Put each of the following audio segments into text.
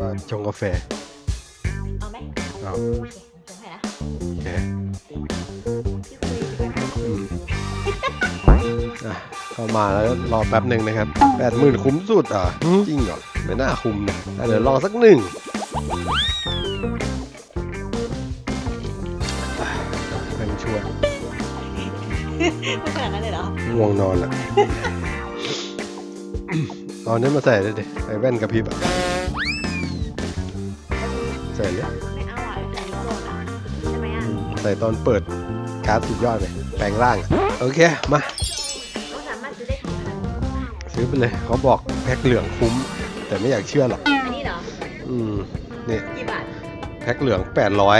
ว่าชงกาแฟ เอาไหมเอา โอเคผมส่งให้นะโอเคพี่คุยกันนะอืมอะเข้ามาแล้วรอแป๊บหนึ่งนะครับแปดหมื่นคุ้มสุดเหรอะจริงเหรอไม่น่าคุ้มนะอะเดี๋ยวลอสักหนึ่งอะเป็นชวยไม่ขนาดนั้นเลยเหรอ ง่วงนอนอะ เอาอันนี้มาใส่เลยดิไอ้แว่นกระพริบอะใส่เลยไม่เอาอะอันนี้โกรธอะใช่ไหมอะใส่ตอนเปิดการ์ดสุดยอดเลยแปลงร่างอะโอเคมาก็สามารถซื้อได้ถึงขนาดนี้ซื้อไปเลยเขาบอกแพ็คเหลืองคุ้ม แต่ไม่อยากเชื่อหรอกอันนี้เหรออืมนี่กี่บาทแพ็คเหลือง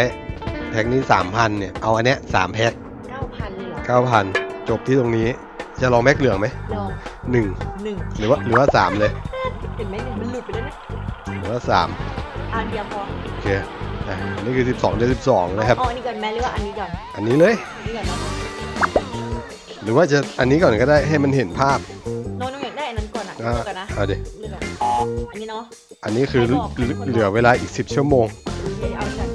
800 แพ็คนี้ 3,000เนี่ยเอาอันเนี้ย3แพ็คเก้าพันเลยเหรอ9,000 จบที่ตรงนี้จะลองแพ็คเหลืองไหมลอง หนึ่งหนึ่งหรือว่าหรือว่า3เลย เห็นไหมเนี่ยมันหลุดไปแล้วนะหรือว่าอันเดียวพอ3โอเคอะอันนี่คือ 12เดือน12นะครับ เอาอันนี้ก่อนไหมหรือว่าอันนี้ก่อนอันนี้เลย อันนี้ก่อนเนาะหรือว่าจะอันนี้ก่อนก็ได้ให้มันเห็นภาพโน้ตน้องอยากได้อันนั้นก่อนอะอะเลือกก่อนนะเอาดิเลือกก่อนอันนี้เนาะ อันนี้คือเหลือเวลาอีก 10 ชั่วโมง เอาฉัน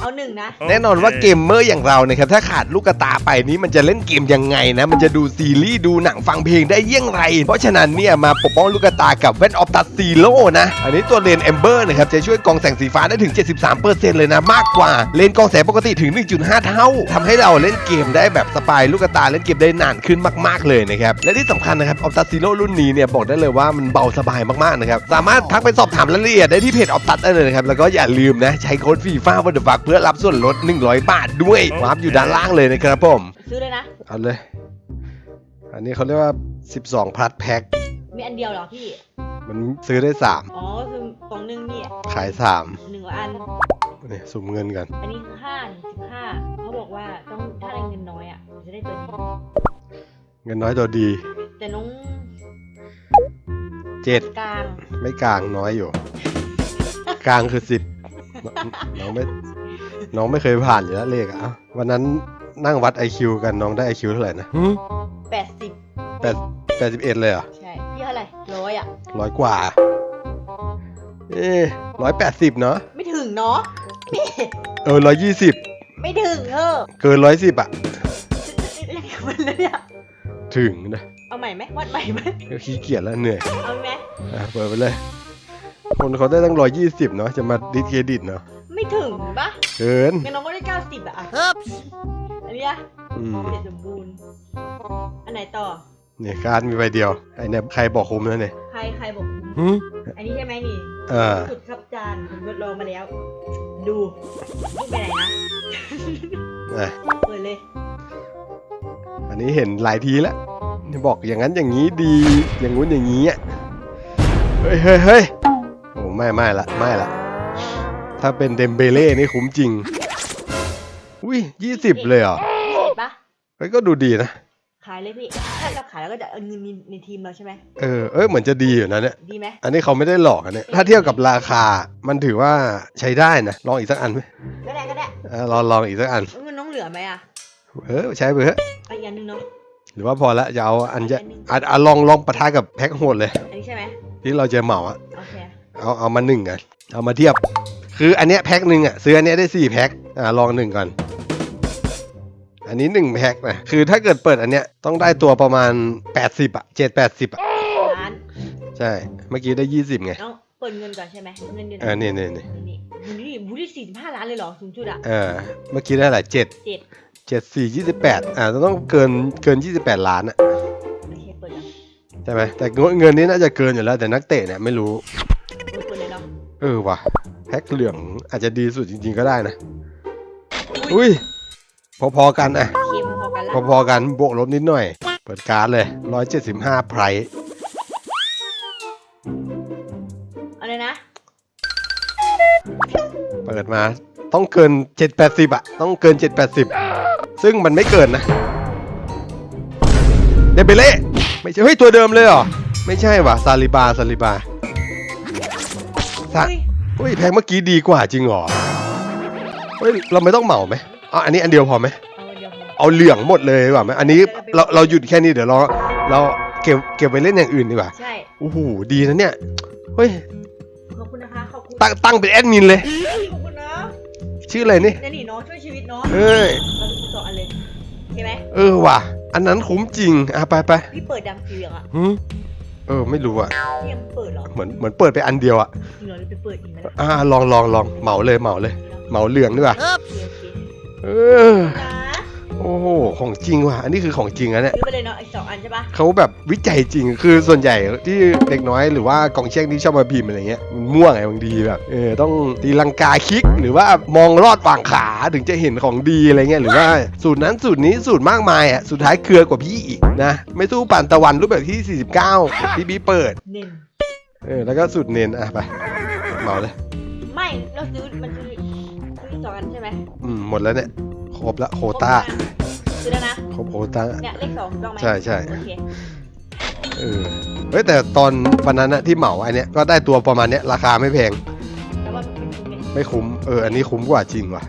เอาหนึ่งนะ แน่นอนว่าเกมเมอร์อย่างเรานะครับถ้าขาดลูกตาไปนี้มันจะเล่นเกมยังไงนะ มันจะดูซีรีส์ดูหนังฟังเพลงได้เยี่ยงไร เพราะฉะนั้นเนี่ยมาปกป้องลูกตากับแว่นออฟตัสซีโร่นะ อันนี้ตัวเลนเอมเบอร์นะครับจะช่วยกรองแสงสีฟ้าได้ถึง 73%เลยนะ มากกว่าเลนกรองแสงปกติถึง 1.5 เท่าทำให้เราเล่นเกมได้แบบสปายลูกตาเล่นเกมได้นานขึ้นมาก ๆ เลยนะครับ และที่สำคัญนะครับออฟตัสซีโร่รุ่นนี้เนี่ยบอกได้เลยว่ามันเบาสบายมากๆนะครับสามารถทักไปสอบถามรายละเอียดได้ที่เพจออฟตัสได้เลยนะครับแล้วก็อย่าลืมนะใช้โค้ดฟีฟ่าวันเดอร์ฟักเพื่อรับส่วนลด 100 บาทด้วยวาร์ปอยู่ด้านล่างเลยนะครับผมซื้อเลยนะเอาเลย อันนี้เขาเรียกว่า 12พลัดแพ็คมีอันเดียวเหรอพี่ มันซื้อได้อ๋อคือสองหนึ่งนี่3ขายหนึ่งอัน3นี่สุ่มเงินกัน อันนี้คือห้าถึงสิบห้าเขาบอกว่าต้องถ้าได้เงินน้อยอะจะได้ตัวดีเงินน้อยตัวดี แต่น้อง7 กลางไม่กลางน้อยอยู่ กลางคือ10น้องไม่น้องไม่เคยผ่านอยู่แล้วเลขอะเอ้าวันนั้นนั่งวัด IQ กันน้องได้ IQ เท่าไหร่นะ แปดสิบแปดแปดสิบเอ็ดเลยเหรอใช่พี่เท่าไหร่ร้อยอะ ร้อยกว่า เอ๊ร้อยแปดสิบเนาะไม่ถึงเนาะพี่เออร้อยยี่สิบไม่ถึงเออเกินร้อยสิบอะเรียกมันเลยเนี่ยถึงนะเอาใหม่ไหมวัดใหม่ไหมขี้เกียจแล้วเหนื่อยเอาไหมอะเปิดไปเลย คนเขาได้ตั้งร้อยยี่สิบเนาะจะมาดิสเครดิตเนาะไม่ถึงปะเกินงั้นน้องก็ได้เก้าสิบอะอันนี้อะอืมเสร็จสมบูรณ์อัน ไหนต่อ เนี่ยการดมีใบเดียวไอเนี่ยใครบอกคุ้มแล้วเนี่ยใครใครบอกหึอันนี้ใช่ไหมนี่เออสุดครับจานผมทดลองมาแล้ว ดูลูกไปไหนนะอะเปิดเลยอันนี้เห็นหลายทีแล้วเนี่ยบอกอย่างนั้นอย่างนี้ดีอย่างงู้นอย่างนี้อะเฮ้ยเฮ้ยเฮ้ยโอ้ไม่ไม่ละไม่ละถ้าเป็นเดมเบเล่นี่คุ้มจริง อุ้ยยี่สิบเลยเหรอพี่เห็นปะ เฮ้ยก็ดูดีนะ ขายเลยพี่ ถ้าเราขายแล้วก็จะเอาเงินในในทีมเราใช่ไหม เออเอ้ยเหมือนจะดีอยู่นะเนี่ย ดีไหมอันนี้เขาไม่ได้หลอกอันเนี้ยถ้าเทียบกับราคา มันถือว่าใช้ได้นะ ลองอีกสักอันไหมก็ได้ก็ได้อะลองลองอีกสักอันเงินน้องเหลือไหมอะเออใช้ไปเถอะเอาอีกอันหนึงเนาะหรือว่าพอละจะเอาอันจะอะอะลองลองปะทะกับแพ็คโหดเลย อันนี้ใช่ไหมที่เราจะเหมาอะโอเค เอาเอามาหนึ่งกันเอามาเทียบ คืออันเนี้ยแพ็คหนึ่งอะซื้ออันเนี้ยได้สี่แพ็คอ่าลองหนึ่งก่อน อันนี้หนึ่งแพ็คนะคือถ้าเกิดเปิดอันเนี้ยต้องได้ตัวประมาณ 80 อะเจ็ดแปดสิบอะ ล้านใช่ เมื่อกี้ได้ยี่สิบไงน้องเปิดเงินก่อนใช่ไหมเงินเดือนเออนี่นี่นี่นี่นี่นี่บูดี้สี่สิบห้าล้านเลยเหรอสูงสุดอะเออ เมื่อกี้ได้หลายเจ็ดเจ็ดเจ็ดสี่ยี่สิบแปดอ่าต้องเกินเกินยี่สิบแปดล้านอะโอเคเปิดแล้วใช่ไหมแต่เงินนี้น่าจะเกินอยู่แล้วแต่นักเตะเนี่ยไม่รู้ เปิดเปิดเลยเนาะเออว่ะแพ็คเหลืองอาจจะดีสุดจริง ๆก็ได้นะ อุ้ย พอๆกันอะ เคมพอกันละพอๆกันบวกลบนิดหน่อย เปิดการ์ดเลย 175ไพรส์เอะไรนะ เปิดมา ต้องเกิน 780อะต้องเกิน 780 ซึ่งมันไม่เกินนะ เดเบเล่ไม่ใช่เฮ้ยตัวเดิมเลยเหรอ ไม่ใช่ว่ะซาลิบาซาลิบาซาเฮ้ยเฮ้ยแพงเมื่อกี้ดีกว่าจริงเหรอ เฮ้ย เราไม่ต้องเหมาไหม อ๋ออันนี้อันเดียวพอไหมเอาอันเดียวพอเอาเหลืองหมดเลยดีกว่าไหมอันนี้เราเราหยุดแค่นี้เดี๋ยวเราเราเก็บเก็บไปเล่นอย่างอื่นดีกว่าใช่ โอ้โหดีนะเนี่ยเฮ้ยขอบคุณนะคะ ขอบคุณ ตั้งตั้งเป็นแอดมินเลย ขอบคุณนะชื่ออะไรนี่นี่นี่เนาะช่วยชีวิตเนาะเอ้ยเราจะสองอันเลยโอเคไหมเออว่ะ อันนั้นคุ้มจริงอะไปไปพี่เปิดดำสีเหลืองอะหึเออไม่รู้อะพี่ยังเปิดเหรอเหมือนเหมือนเปิดไปอันเดียวอะจริงเหรอหรือไปเปิดอีกไหมล่ะอ่าลองลองลองเหมาเลยเหมาเลย เหมาเหลืองดีกว่าโอเคโอเค เออ นะโอ้โห ของจริงว่ะ อันนี้คือของจริงนะเนี่ยซื้อไปเลยเนาะอีกสองอันใช่ปะเขาแบบวิจัยจริง คือส่วนใหญ่ที่เด็กน้อยหรือว่ากองเชียงที่ชอบมาพิมพ์อะไรเงี้ย มันม่วงไงบางทีแบบ เออ ต้องตีลังกาคิก หรือว่ามองลอดวางขาถึงจะเห็นของดีอะไรเงี้ย หรือว่าสูตรนั้นสูตรนี้สูตรมากมายอะ สุดท้ายเครือกว่าพี่อีกนะ ไม่สู้ป่านตะวันรูปแบบที่ 49ที่พี่เปิด เน้นเออ แล้วก็สูตรเนนอะไปเหมาเลย ไม่เราซื้อมันซื้อซื้ออี กสองอันใช่ไหมอืมหมดแล้วเนี่ยครบละโควต้าซื้อแล้วนะครบโควต้าเนี่ยเลขสองถูกต้องไหมใช่ใช่โอเคเออเฮ้ยแต่ตอนวันนั้นนะที่เหมาอันเนี้ยก็ได้ตัวประมาณเนี้ยราคาไม่แพงแล้วว่าเป็นคุณเนี่ยไม่คุ้มเอออันนี้คุ้มกว่าจริงว่ะ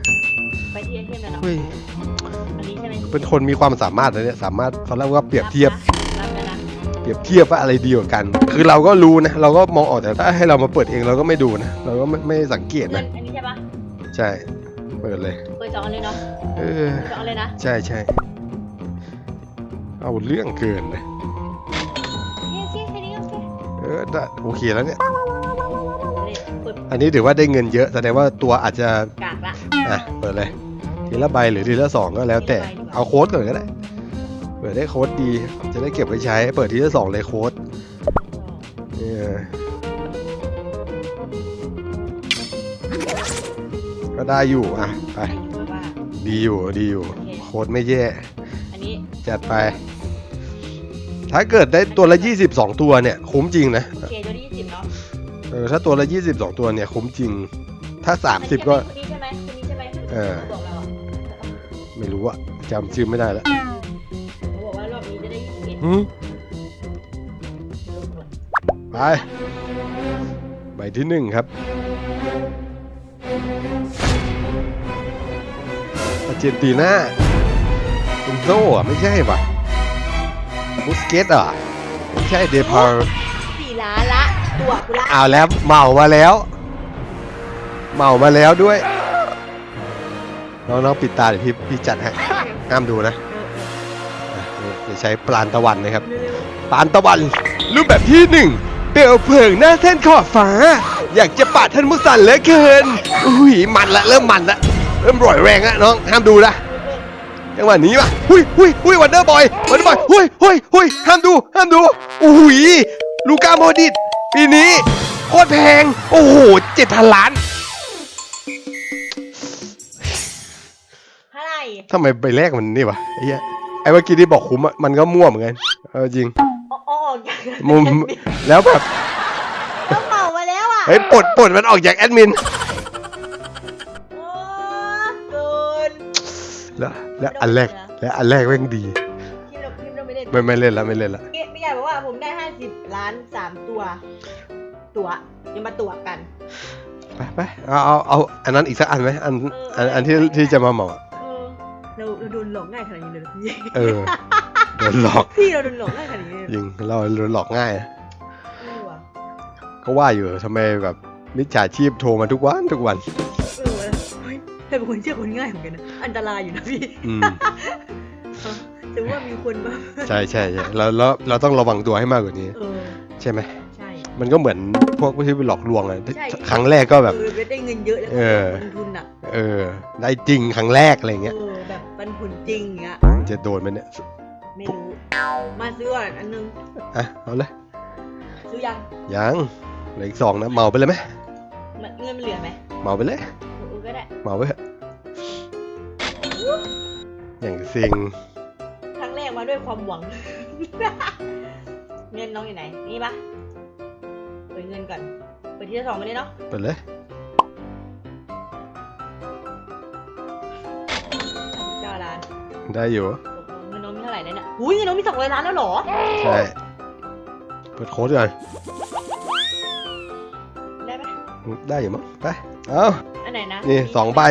ไปที่เอเทมแล้วเนาะเฮ้ยอันนี้ใช่ไหมเป็นคนมีความสามารถนะเนี่ยสามารถเขาเรียกว่าเปรียบเทียบรับแล้วนะเปรียบเทียบว่าอะไรดีกว่ากัน คือเราก็รู้นะเราก็มองออกแต่ถ้าให้เรามาเปิดเองเราก็ไม่ดูนะเราก็ไม่ไม่สังเกตเงินะนอันนี้ใช่ปะใช่ เปิดเลย เปิดสองอันเลยเนาะเออ เปิดสองอันเลยนะใช่ใช่เอาเรื่องเกินนะโอเคโอเคแค่นี้โอเคเออได้โอเคแล้วเนี่ยนี่เปิดอันนี้ถือว่าได้เงินเยอะแสดงว่าตัวอาจจะ กากละ อะ เปิดเลย ทีละใบหรือทีละสองก็แล้วแต่เอาโค้ดก่อนก็ได้ เปิดได้โค้ดดี จะได้เก็บไว้ใช้ เปิดทีละสองเลยโค้ดเออ ก็ได้อยู่อะไปอันนี้เปิดว่าดีอยู่ดีอยู่ โค้ดไม่แย่ อันนี้จัดไป ถ้าเกิดได้ตัวละ 22 ตัวเนี่ย คุ้มจริงนะ โอเคตัวที่ยี่สิบเนาะเออถ้าตัวละ 22 ตัวเนี่ยคุ้มจริง ถ้า 30 ก็ คนนี้ใช่ไหมคนนี้ใช่ไหมเออ ขาบอกเราอะไม่รู้อะจำชื่อไม่ได้แล้วเขาบอกว่ารอบนี้จะได้ยี่สิบเอ็ดหืมไป ใบที่หนึ่งครับ อาร์เจนตินาเป็นโซ่อะไม่ใช่ป่ะบุสเกตอะไม่ใช่เดพาร์สี่ล้านละตัวกูละเอาแล้วเหมามาแล้ว เหมามาแล้วด้วย น้องๆปิดตาเดี๋ยวพี่พี่จัดให้ห้ามดูนะอะนี่จะใช้ปลานตะวันนะครับเร็วปานตะวัน รูปแบบที่หนึ่งเปลวเพลิงหน้าเส้นขอบฟ้า อยากจะปาดท่านมุสันเหลือเกิน อุ้ยมันละเริ่มมันละ เริ่มร่อยแรงละน้องห้ามดูนะจังหวะนี้ป่ะหุยหุยหุยวันเดอร์บอยวันเดอร์บอยหุยหุยหุยห้ามดูห้ามดูโอ้โหยลูก้าโมดริดปีนี้โคตรแพง โอ้โหเจ็ดพันล้านๆเท่าไหร่ทำไมใบแรกมันนี่วะไอ้เหี้ยไอ้เมื่อกี้ที่บอกคุ้มอะมันก็มั่วเหมือนกันเออจริงอ๋อออกจากมุมแล้วแบบต้องเหมามาแล้วอะเฮ้ยปลดปลดมันออกจากแอดมิน แล้วแล้วอันแรกแล้วอันแรกแม่งดีพิมพ์เราพิมพ์เราไม่ได้ไม่ไม่เล่นแล้วไม่เล่นแล้วพี่พี่ใหญ่บอกว่าผมได้ห้าสิบล้านสามตัว ตัวยังมาตัวกันไปไปเอาเอาเอาอันนั้นอีกสักอันไหมอันอันอันที่ที่จะมาเหมาอะเออเราเราโดนหลอกง่ายขนาดนี้เลยเหรอพี่เออโดนหลอกพี่เราโดนหลอกง่ายขนาดนี้เลยเหรอยิงเราโดนหลอกง่ายนะไม่รู้อะก็ว่าอยู่ทำไมแบบมิจฉาชีพโทรมาทุกวันทุกวันเออเฮ้ย แต่เป็นคนเชื่อคนง่ายเหมือนกันนะอันตรายอยู่นะพี่อืมแต่ว่ามีคนมาใช่ใช่ใช่เราเราเราต้องระวังตัวให้มากกว่านี้ เออใช่ไหมใช่ มันก็เหมือนพวกที่ไปหลอกลวงอะใช่ ครั้งแรกก็แบบ เออได้เงินเยอะแล้วก็เออ ลงทุนอะเออ ได้จริงครั้งแรกอะไรเงี้ยเออแบบปันผลจริงอย่างเงี้ยจะโดนไหมเนี่ยไม่รู้มาซื้อก่อนอันนึงอะเอาเลยซื้อยังยังเหลืออีกสองนะเหมาไปเลยไหมมันเงินมันเหลือไหมเหมาไปเลยเออก็ได้เห มาไปเถอะอย่างซิงครั้งแรกมาด้วยความหวัง เงินน้องอยู่ไหน นี่ปะเปิดเงินก่อน เปิดทีละสองไปเลยเนาะไปเลยเก้าล้าน ได้อยู่ตกลงเงินน้องมีเท่าไหร่แล้วเนี่ยอุ้ยเงินน้องมีสองร้อยล้านแล้วเหรอ ใช่ เปิดโค้ดก่อนได้ไหมได้อยู่มั้ง ไป เอา อันไหนนะนี่สองใบ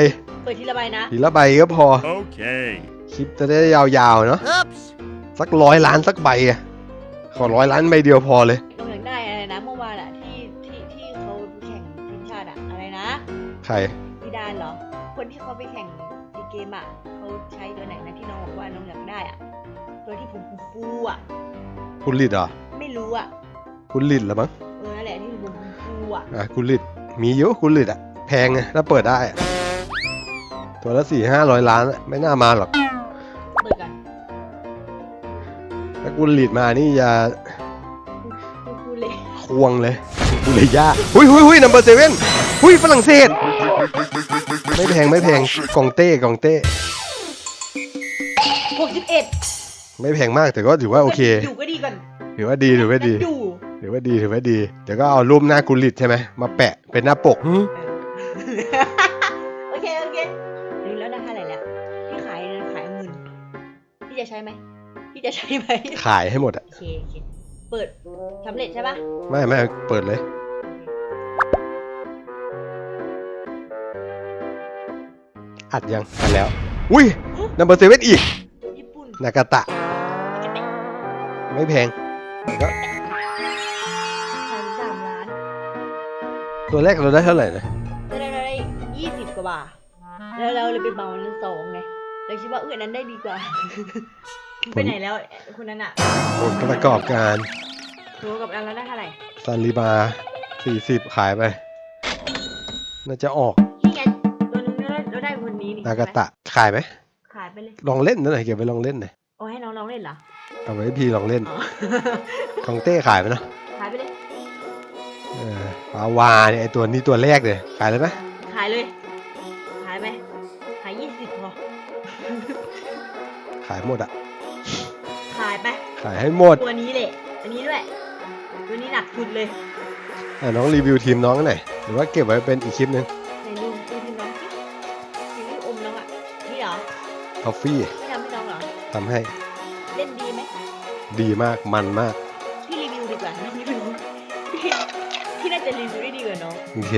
เปิดทีละใบนะทีละใบก็พอ Okay. คลิปจะได้ยาวๆเนาะ Oops. สักร้อยล้านสักใบอะขอร้อยล้านใบเดียวพอเลยน้องอยากได้อะไรนะเมื่อวานอะที่ที่ที่เขาแข่งทีมชาติอะอะไรนะใคร ซีดานเหรอ คนที่เขาไปแข่งซีเกมอะเขาใช้ตัวไหนนะที่น้องบอกว่าน้องอยากได้อะตัวที่ผมฟูๆอะคุณลิดเหรอไม่รู้อะคุณลิดเหรอมั้งเออนั่นแหละที่ผมฟูๆอะอะคุณลิดมีเยอะคุณลิดอะ แพงไงถ้าเปิดได้อะตัวละสี่ห้าร้อยล้านอะไม่น่ามาหรอก เปิดกันถ้าคุณลิดมานี่อย่าฟูๆเลยควงเลยคุณเลยยากหุยหุยหุยนัมเบอร์เซเว่นหุยฝรั่งเศส ไม่แพงไม่แพงกองเต้กองเต้ หกสิบเอ็ดไม่แพงมากแต่ก็ถือว่าโอเค อยู่ก็ดีก่อนถือว่าดีถือว่าดี อยู่ถือว่าดีถือว่าดี เดี๋ยวก็เอารูปหน้ากุลิตใช่ไหมมาแปะเป็นหน้าปก เออ โอเคโอเครู้แล้วนะเท่าไหร่แล้วพี่ขายนะขายเงินพี่จะใช้ไหมพี่จะใช้ไหมขายให้หมดอะโอเคโอเคเปิดสำเร็จใช่ปะไม่ไม่เปิดเลย อัดยังอัดแล้ว อุ้ยนัมเบอร์เซเว่นอีก ญี่ปุ่นนากาตะ ไม่แพงก็สามสามล้าน ตัวแรกเราได้เท่าไหร่นะ ว่าบาทแล้วเราเลยไปเบานั้นสองไงเราคิดว่าเอื้อนั้นได้ดีกว่า ไปไหนแล้วคนนั้นอะผลประกอบการโทรกับเราแล้วได้เท่าไหร่ซาลิบาสี่สิบขายไป น่าจะออกนี่ไงตัวนึงเราได้เราได้คนนี้นี่นากาใช่ไหมตะขายไหมขายไปเลยลองเล่นนั่นหน่อยเก็บไปลองเล่นหน่อยโอ้ให้น้องๆเล่นเหรอเอาไว้พี่ลองเล่น อ๋อกองเต้ขายไหมเนาะขายไปเลย เออปลาวาเนี่ยไอตัวนี้ตัวแรกเลยขายเลยไหมขายเลย ขายหมดอะขายไปขายให้หมด ตัวนี้แหละอันนี้ด้วย ตัวนี้หนักสุดเลยอะน้องรีวิวทีมน้องหน่อยหรือว่าเก็บไว้เป็นอีกคลิปหนึงในรูปดูที่น้องสิที่รูปอมน้องอะนี่เหรอทอฟฟี่ที่ทำให้น้องเหรอทำให้เล่นดีไหมดีมากมันมากพี่รีวิวดีกว่าน้องไม่รู้พี่พี่น่าจะรีวิวได้ดีกว่าน้องโอเค